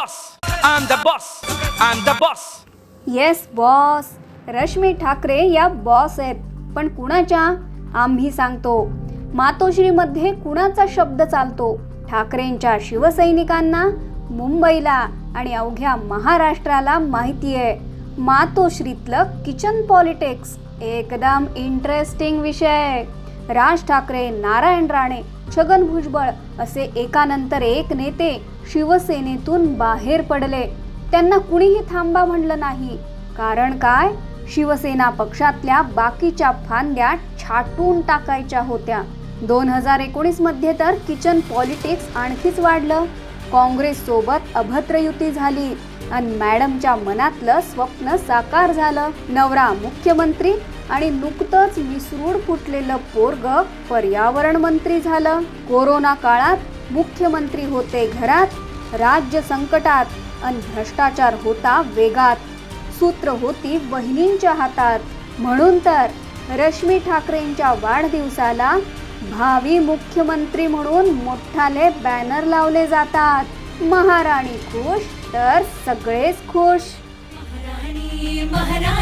boss. I'm the boss. I'm the boss. Yes boss Rashmi Thackeray या boss आहेत. पण कुणाच्या? आम्ही सांगतो. मातोश्रीमध्ये कुणाचा शब्द चालतो? ठाकरेंच्या शिवसैनिकांना मुंबईला आणि अवघ्या महाराष्ट्राला माहिती आहे. मातोश्रीतलं किचन पॉलिटिक्स. एकदम इंटरेस्टिंग विषय राज ठाकरे नारायण राणे छगन भुजबळ असे एकानंतर एक नेते शिवसेनेतून बाहेर पडले. त्यांना कुणीही थांबा म्हणलं नाही. कारण काय? शिवसेना पक्षातल्या बाकीच्या फांद्या छाटून टाकायच्या होत्या. दोन हजार एकोणीसमध्ये तर किचन पॉलिटिक्स आणखीच वाढलं. काँग्रेस सोबत अभद्र युती झाली. आणि मॅडमच्या मनातलं स्वप्न साकार झालं. नवरा मुख्यमंत्री आणि नुकतंच मिसरूड फुटलेलं पोरग पर्यावरण मंत्री झालं. कोरोना काळात मुख्यमंत्री होते घरात राज्य संकटात आणि भ्रष्टाचार होता वेगात. सूत्र होती बहिणींच्या हातात. म्हणून तर रश्मी ठाकरेंच्या वाढदिवसाला भावी मुख्यमंत्री म्हणून मोठाले बॅनर लावले जातात. महाराणी खुश तर सगळेच खुश. महाराणी महाराणी.